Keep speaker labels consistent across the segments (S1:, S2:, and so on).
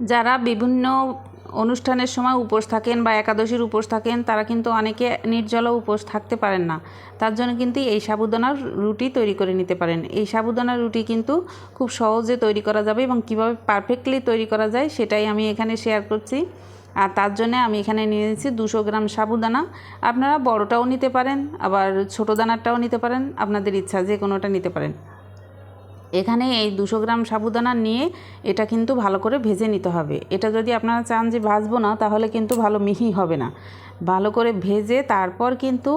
S1: যারা বিভিন্ন অনুষ্ঠানের সময় উপোস থাকেন বা একাদশীর উপোস থাকেন, তারা কিন্তু অনেকে নির্জলা উপোস থাকতে পারেন না। তার জন্য কিন্তু এই সাবুদানার রুটি তৈরি করে নিতে পারেন। এই সাবুদানার রুটি কিন্তু খুব সহজে তৈরি করা যাবে এবং কীভাবে পারফেক্টলি তৈরি করা যায় সেটাই আমি এখানে শেয়ার করছি। আর তার জন্য আমি এখানে নিয়ে নিয়েছি দুশো গ্রাম সাবুদানা। আপনারা বড়টাও নিতে পারেন, আবার ছোটো দানারটাও নিতে পারেন, আপনাদের ইচ্ছা যে কোনোটা নিতে পারেন। এখানে এই দুশো গ্রাম সাবুদানা নিয়ে এটা কিন্তু ভালো করে ভেজে নিতে হবে। এটা যদি আপনারা চান যে ভাজবো না, তাহলে কিন্তু ভালো মিহি হবে না। ভালো করে ভেজে তারপর কিন্তু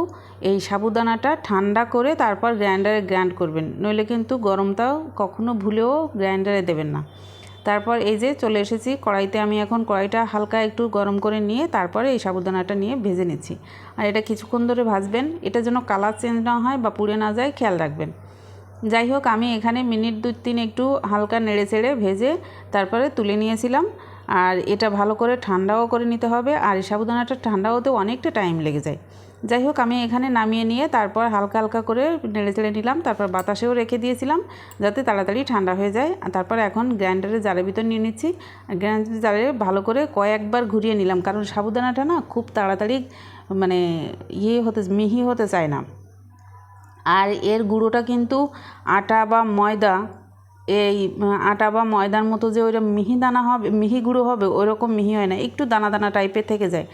S1: এই সাবুদানাটা ঠান্ডা করে তারপর গ্রাইন্ডারে গ্রাইন্ড করবেন। নইলে কিন্তু গরমটাও কখনো ভুলেও গ্রাইন্ডারে দেবেন না। তারপর এই যে চলে এসেছি, কড়াইতে আমি এখন কড়াইটা হালকা একটু গরম করে নিয়ে তারপরে এই সাবুদানাটা নিয়ে ভেজে নিচ্ছি। আর এটা কিছুক্ষণ ধরে ভাজবেন। এটা যেন কালার চেঞ্জ না হয় বা পুড়ে না যায়, খেয়াল রাখবেন। যাই হোক আমি এখানে মিনিট দু তিন একটু হালকা নেড়ে চেড়ে ভেজে তারপরে তুলে নিয়েছিলাম। আর এটা ভালো করে ঠান্ডাও করে নিতে হবে। আর এই সাবুদানাটা ঠান্ডা হতে অনেকটা টাইম লেগে যায়। যাই হোক আমি এখানে নামিয়ে নিয়ে তারপর হালকা হালকা করে নেড়ে চেড়ে নিলাম। তারপর বাতাসেও রেখে দিয়েছিলাম যাতে তাড়াতাড়ি ঠান্ডা হয়ে যায়। তারপর এখন গ্রাইন্ডারের জারের ভিতর নিয়ে নিচ্ছি। গ্রাইন্ডারের জারে ভালো করে কয়েকবার ঘুরিয়ে নিলাম। কারণ সাবুদানাটা না খুব তাড়াতাড়ি মানে ইয়ে হতে, মিহি হতে চায় না। আর এর গুঁড়োটা কিন্তু আটা বা ময়দা, এই, আটা বা ময়দার মতো যে ওইরকম মিহি দানা হবে, মিহি গুঁড়ো হবে, ওইরকম মিহি হয় না, একটু দানা দানা টাইপের থেকে যায়।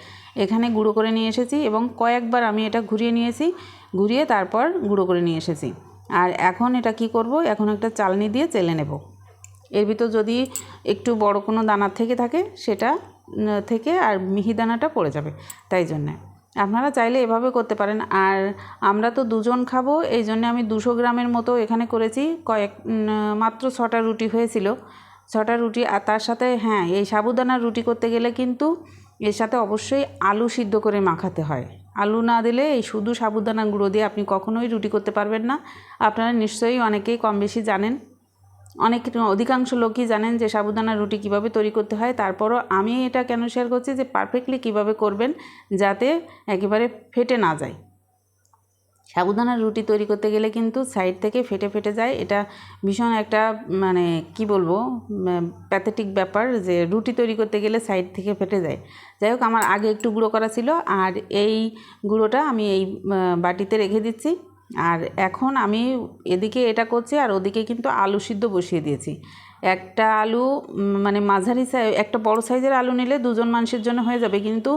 S1: এখানে গুঁড়ো করে নিয়ে এসেছি এবং কয়েকবার আমি এটা ঘুরিয়ে নিয়েছি, ঘুরিয়ে তারপর গুঁড়ো করে নিয়ে এসেছি। আর এখন এটা কি করব? এখন একটা চালনি দিয়ে চেলে নেব। এর ভিতর যদি একটু বড় কোনো দানা থেকে থাকে, সেটা থেকে আর মিহি দানাটা পড়ে যাবে, তাই জন্যে। আপনারা চাইলে এভাবে করতে পারেন। আর আমরা তো দুজন খাব, এই জন্য আমি দুশো গ্রামের মতো এখানে করেছি। কয়েক মাত্র ছটা রুটি হয়েছিল। ছটা রুটি, আর তার সাথে হ্যাঁ এই সাবুদানার রুটি করতে গেলে কিন্তু এর সাথে অবশ্যই আলু সিদ্ধ করে মাখাতে হয়। আলু না দিলে এই শুধু সাবুদানা গুঁড়ো দিয়ে আপনি কখনোই রুটি করতে পারবেন না। আপনারা নিশ্চয়ই অনেকেই কম বেশি জানেন। অনেক অধিকাংশ লোকই জানেন যে সাবুদানা রুটি কীভাবে তৈরি করতে হয়। তারপরও আমি এটা কেন শেয়ার করছি যে পারফেক্টলি কীভাবে করবেন যাতে একেবারে ফেটে না যায়। সাবুদানার রুটি তৈরি করতে গেলে কিন্তু সাইড থেকে ফেটে ফেটে যায়। এটা ভীষণ একটা মানে কি বলব প্যাথেটিক ব্যাপার যে রুটি তৈরি করতে গেলে সাইড থেকে ফেটে যায়। যাই হোক, আমার আগে একটু গুঁড়ো করা ছিল আর এই গুঁড়োটা আমি এই বাটিতে রেখে দিচ্ছি। আর এখন আমি এদিকে এটা করছি আর ওদিকে কিন্তু আলু সিদ্ধ বসিয়ে দিয়েছি। একটা আলু মানে মাঝারি সাইজ একটা বড় সাইজের আলু নিলে দুজন মানুষের জন্য হয়ে যাবে। কিন্তু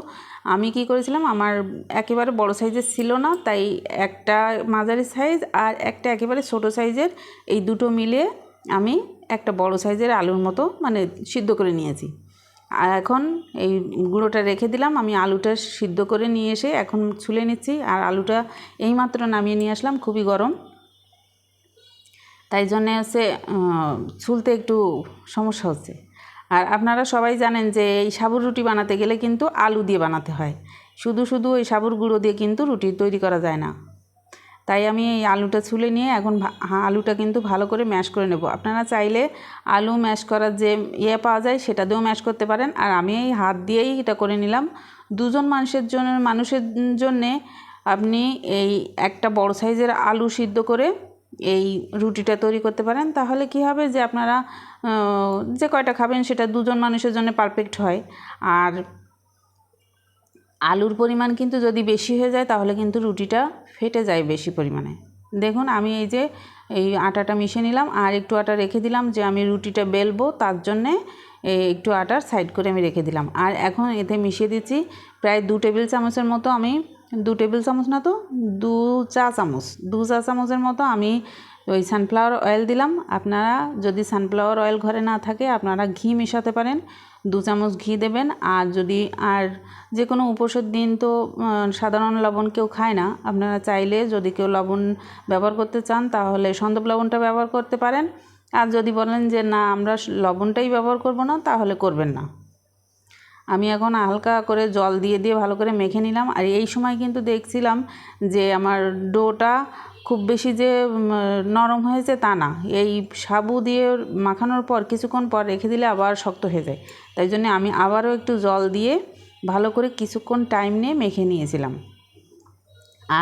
S1: আমি কি করেছিলাম, আমার একেবারে বড় সাইজের ছিল না, তাই একটা মাঝারি সাইজ আর একটা একেবারে ছোট সাইজের এই দুটো মিলিয়ে আমি একটা বড় সাইজের আলুর মতো মানে সিদ্ধ করে নিয়েছি। আর এখন এই গুঁড়োটা রেখে দিলাম, আমি আলুটা সিদ্ধ করে নিয়ে এসে এখন ছুলে নিচ্ছি, আর আলুটা এইমাত্র নামিয়ে নিয়ে আসলাম, খুবই গরম। তাই জন্যে হচ্ছে ছুলতে একটু সমস্যা হচ্ছে। আর আপনারা সবাই জানেন যে এই সাবুর রুটি বানাতে গেলে কিন্তু আলু দিয়ে বানাতে হয়। শুধু শুধু ওই সাবুর গুঁড়ো দিয়ে কিন্তু রুটি তৈরি করা যায় না। তাই আমি এই আলুটা ছুলে নিয়ে এখন আলুটা কিন্তু ভালো করে ম্যাশ করে নেব। আপনারা চাইলে আলু ম্যাশ করার যে ইয়ে পাওয়া যায় সেটা দিয়েও ম্যাশ করতে পারেন। আর আমি এই হাত দিয়েই এটা করে নিলাম। দুজন মানুষের জন্য, মানুষের জন্যে আপনি এই একটা বড় সাইজের আলু সিদ্ধ করে এই রুটিটা তৈরি করতে পারেন। তাহলে কি হবে যে আপনারা যে কয়টা খাবেন সেটা দুজন মানুষের জন্য পারফেক্ট হয়। আর আলুর পরিমাণ কিন্তু যদি বেশি হয়ে যায়, তাহলে কিন্তু রুটিটা ফেটে যায় বেশি পরিমাণে। দেখুন, আমি এই যে এই আটাটা মিশিয়ে নিলাম, আর একটু আটা রেখে দিলাম যে আমি রুটিটা বেলবো, তার জন্যে একটু আটার সাইড করে আমি রেখে দিলাম। আর এখন এতে মিশিয়ে দিচ্ছি প্রায় দু টেবিল চামচের মতো আমি, দু টেবিল চামচ না তো, দু চা চামচ, দু চা চামচের মতো আমি ওই সানফ্লাওয়ার অয়েল দিলাম। আপনারা যদি সানফ্লাওয়ার অয়েল ঘরে না থাকে, আপনারা ঘি মেশাতে পারেন। দু চামচ ঘি দেবেন, আর যদি, আর যে কোনো উপোসের দিন তো সাধারণ লবণ কেউ খায় না, আপনারা চাইলে যদি কেউ লবণ ব্যবহার করতে চান, তাহলে সন্দব লবণটা ব্যবহার করতে পারেন। আর যদি বলেন যে, না, আমরা লবণটাই ব্যবহার করব না, তাহলে করবেন না। আমি এখন হালকা করে জল দিয়ে দিয়ে ভালো করে মেখে নিলাম। আর এই সময় কিন্তু দেখছিলাম যে, আমার ডোটা খুব বেশি যে নরম হয়েছে তা না। এই সাবু দিয়ে মাখানোর পর কিছুক্ষণ পর রেখে দিলে আবার শক্ত হয়ে যায়। তাই জন্য আমি আবারও একটু জল দিয়ে ভালো করে কিছুক্ষণ টাইম নিয়ে মেখে নিয়েছিলাম।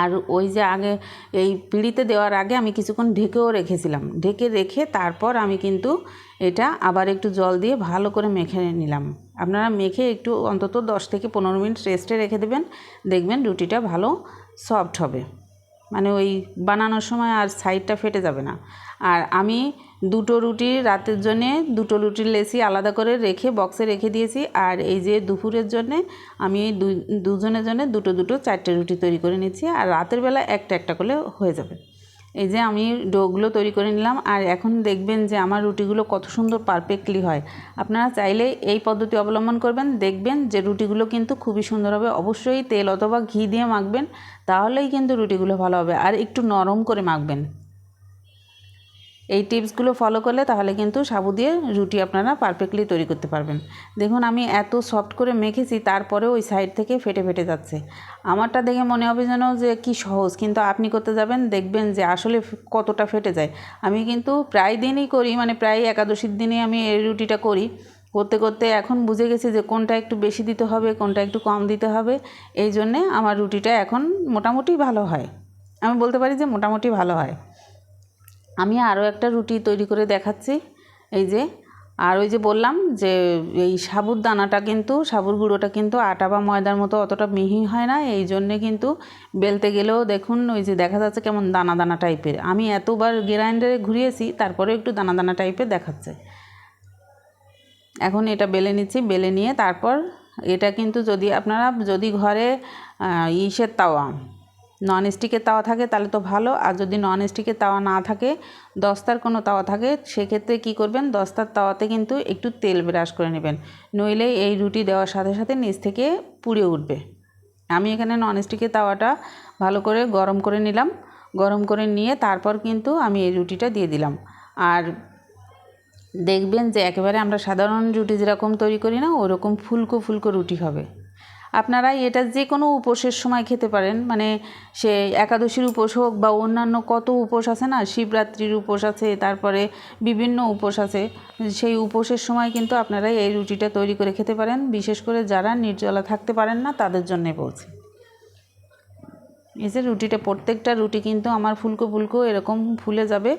S1: আর ওই যে আগে, এই পিঁড়িতে দেওয়ার আগে আমি কিছুক্ষণ ঢেকেও রেখেছিলাম। ঢেকে রেখে তারপর আমি কিন্তু এটা আবার একটু জল দিয়ে ভালো করে মেখে নিলাম। আপনারা মেখে একটু অন্তত দশ থেকে পনেরো মিনিট রেস্টে রেখে দেবেন। দেখবেন রুটিটা ভালো সফট হবে। মানে ওই বানানোর সময় আর সাইডটা ফেটে যাবে না। আর আমি দুটো রুটি রাতের জন্যে, দুটো রুটির লেসি আলাদা করে রেখে বক্সে রেখে দিয়েছি। আর এই যে দুপুরের জন্যে, আমি দুজনের জন্য দুটো দুটো চারটে রুটি তৈরি করে নিচ্ছি। আর রাতের বেলা একটা একটা করলে হয়ে যাবে। এই যে আমি ডোগুলো তৈরি করে নিলাম আর এখন দেখবেন যে আমার রুটিগুলো কত সুন্দর পারফেক্টলি হয়। আপনারা চাইলে এই পদ্ধতি অবলম্বন করবেন, দেখবেন যে রুটিগুলো কিন্তু খুবই সুন্দর হবে। অবশ্যই তেল অথবা ঘি দিয়ে মাখবেন, তাহলেই কিন্তু রুটিগুলো ভালো হবে। আর একটু নরম করে মাখবেন। এই টিপসগুলো ফলো করলে তাহলে কিন্তু সাবু দিয়ে রুটি আপনারা পারফেক্টলি তৈরি করতে পারবেন। দেখুন, আমি এত সফট করে মেখেছি, তারপরেও ওই সাইড থেকে ফেটে ফেটে যাচ্ছে। আমারটা দেখে মনে হবে যেন যে কি সহজ, কিন্তু আপনি করতে যাবেন, দেখবেন যে আসলে কতটা ফেটে যায়। আমি কিন্তু প্রায় দিনই করি মানে প্রায় একাদশীর দিনে আমি এই রুটিটা করি। করতে করতে এখন বুঝে গেছি যে কোনটা একটু বেশি দিতে হবে, কোনটা একটু কম দিতে হবে। এই জন্যে আমার রুটিটা এখন মোটামুটি ভালো হয়। আমি বলতে পারি যে মোটামুটি ভালো হয়। আমি আরও একটা রুটি তৈরি করে দেখাচ্ছি। এই যে, আর ওই যে বললাম যে, এই সাবুর দানাটা কিন্তু, সাবুর গুঁড়োটা কিন্তু আটা বা ময়দার মতো অতটা মিহি হয় না, এই জন্যে কিন্তু বেলতে গেলেও দেখুন, ওই যে দেখা যাচ্ছে কেমন দানা দানা টাইপের। আমি এতবার গ্রাইন্ডারে ঘুরিয়েছি তারপরে একটু দানা দানা টাইপের দেখাচ্ছে। এখন এটা বেলে নিচ্ছি, বেলে নিয়ে তারপর এটা কিন্তু যদি আপনারা, যদি ঘরে ইসের তাওয়া নন স্টিকের তাওয়া থাকে, তাহলে তো ভালো। আর যদি নন স্টিকের তাওয়া না থাকে, দস্তার কোনো তাওয়া থাকে, সেক্ষেত্রে কী করবেন? দস্তার তাওয়াতে কিন্তু একটু তেল ব্রাশ করে নেবেন। নইলে এই রুটি দেওয়ার সাথে সাথে নিচ থেকে পুড়ে উঠবে। আমি এখানে নন স্টিকের তাওয়াটা ভালো করে গরম করে নিলাম। গরম করে নিয়ে তারপর কিন্তু আমি এই রুটিটা দিয়ে দিলাম। আর দেখবেন যে একেবারে আমরা সাধারণ রুটি যেরকম তৈরি করি না, ওরকম ফুলকো ফুলকো রুটি হবে। আপনারা এটা যে কোনো উপোসের সময় খেতে পারেন। মানে সে একাদশীর উপোস হোক বা অন্যান্য কত উপোস আছে না, শিবরাত্রির উপোস আছে, তারপরে বিভিন্ন উপোস আছে, সেই উপোসের সময় কিন্তু আপনারা এই রুটিটা তৈরি করে খেতে পারেন। বিশেষ করে যারা নির্জলা থাকতে পারেন না, তাদের জন্যে বলছি। এই যে রুটিটা, প্রত্যেকটা রুটি কিন্তু আমার ফুলকো ফুলকো এরকম ফুলে যাবে।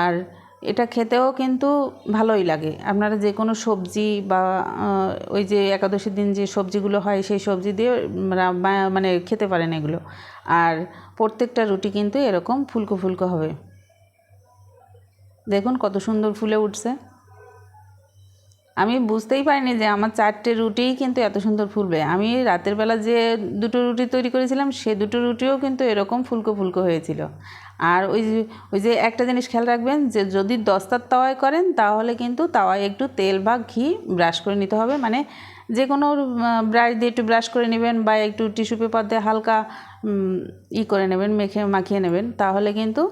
S1: আর এটা খেতেও কিন্তু ভালোই লাগে। আপনারা যে কোনো সবজি বা ওই যে একাদশীর দিন যে সবজিগুলো হয়, সেই সবজি দিয়ে মানে খেতে পারেন এগুলো। আর প্রত্যেকটা রুটি কিন্তু এরকম ফুলকো ফুলকো হবে। দেখুন কত সুন্দর ফুলে উঠছে। আমি বুঝতেই পারিনি যে আমার চারটে রুটিই কিন্তু এত সুন্দর ফুলবে। আমি রাতের বেলা যে দুটো রুটি তৈরি করেছিলাম, সে দুটো রুটিও কিন্তু এরকম ফুলকো ফুলকো হয়েছিল। আর ওই যে ওই যে একটা জিনিস খেয়াল রাখবেন যে, যদি দস্তার তাওয়ায় করেন, তাহলে কিন্তু তাওয়ায় একটু তেল বা ঘি ব্রাশ করে নিতে হবে। মানে যে কোনো ব্রাশ দিয়ে একটু ব্রাশ করে নেবেন বা একটু টিস্যু পেপার দিয়ে হালকা ই করে নেবেন, মেখে, মাখিয়ে নেবেন, তাহলে কিন্তু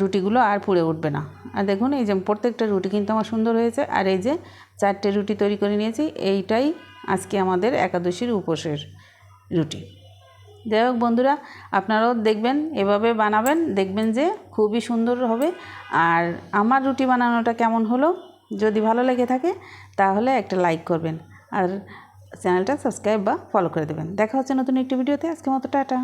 S1: রুটিগুলো আর পুড়ে উঠবে না। আর দেখুন, এই যে প্রত্যেকটা রুটি কিন্তু আমার সুন্দর হয়েছে। আর এই যে চারটে রুটি তৈরি করে নিয়েছি। এইটাই আজকে আমাদের একাদশীর উপোসের রুটি। যাই হোক বন্ধুরা, আপনারাও দেখবেন, এভাবে বানাবেন, দেখবেন যে খুবই সুন্দর হবে। আর আমার রুটি বানানোটা কেমন হলো, যদি ভালো লেগে থাকে, তাহলে একটা লাইক করবেন। আর চ্যানেলটা সাবস্ক্রাইব বা ফলো করে দেবেন। দেখা হচ্ছে নতুন একটি ভিডিওতে। আজকে মতো টাটা।